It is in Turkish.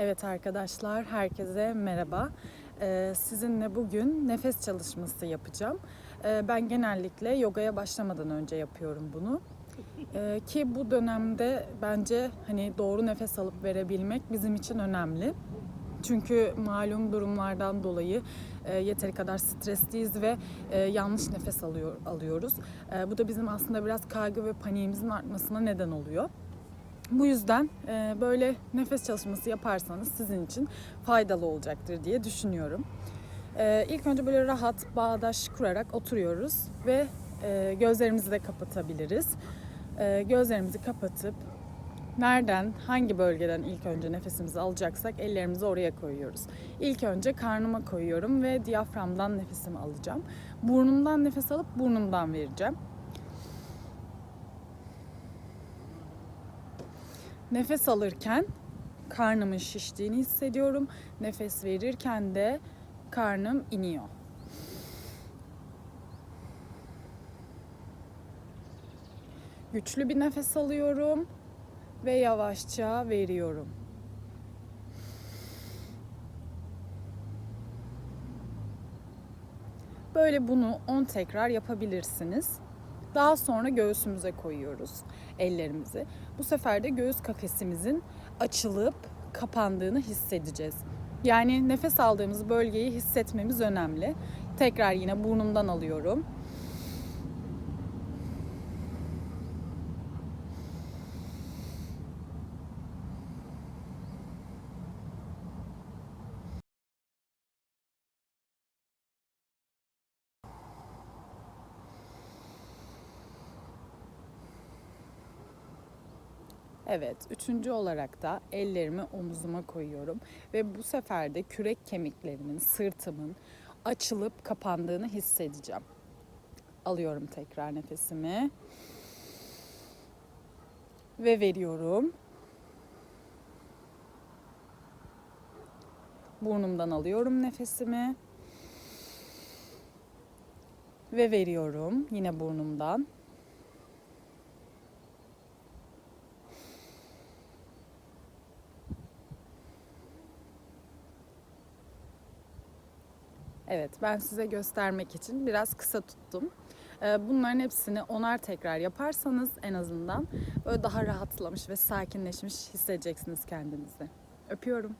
Evet arkadaşlar, herkese merhaba. Ee, sizinle bugün nefes çalışması yapacağım. Ee, ben genellikle yogaya başlamadan önce yapıyorum bunu. Ee, ki bu dönemde bence hani doğru nefes alıp verebilmek bizim için önemli. Çünkü malum durumlardan dolayı e, yeteri kadar stresliyiz ve e, yanlış nefes alıyor alıyoruz. E, bu da bizim aslında biraz kaygı ve paniğimizin artmasına neden oluyor. Bu yüzden e, böyle nefes çalışması yaparsanız sizin için faydalı olacaktır diye düşünüyorum. E, ilk önce böyle rahat bağdaş kurarak oturuyoruz ve e, gözlerimizi de kapatabiliriz. Gözlerimizi kapatıp nereden, hangi bölgeden ilk önce nefesimizi alacaksak ellerimizi oraya koyuyoruz. İlk önce karnıma koyuyorum ve diyaframdan nefesimi alacağım. Burnumdan nefes alıp burnumdan vereceğim. Nefes alırken karnımın şiştiğini hissediyorum. Nefes verirken de karnım iniyor. Güçlü bir nefes alıyorum ve yavaşça veriyorum. Böyle bunu 10 tekrar yapabilirsiniz. Daha sonra göğsümüze koyuyoruz ellerimizi. Bu sefer de göğüs kafesimizin açılıp kapandığını hissedeceğiz. Yani nefes aldığımız bölgeyi hissetmemiz önemli. Tekrar yine burnumdan alıyorum. Evet, üçüncü olarak da ellerimi omuzuma koyuyorum ve bu sefer de kürek kemiklerimin, sırtımın açılıp kapandığını hissedeceğim. Alıyorum tekrar nefesimi ve veriyorum. Burnumdan alıyorum nefesimi ve veriyorum yine burnumdan. Evet, ben size göstermek için biraz kısa tuttum. Ee, Bunların hepsini onar tekrar yaparsanız en azından böyle daha rahatlamış ve sakinleşmiş hissedeceksiniz kendinizi. Öpüyorum.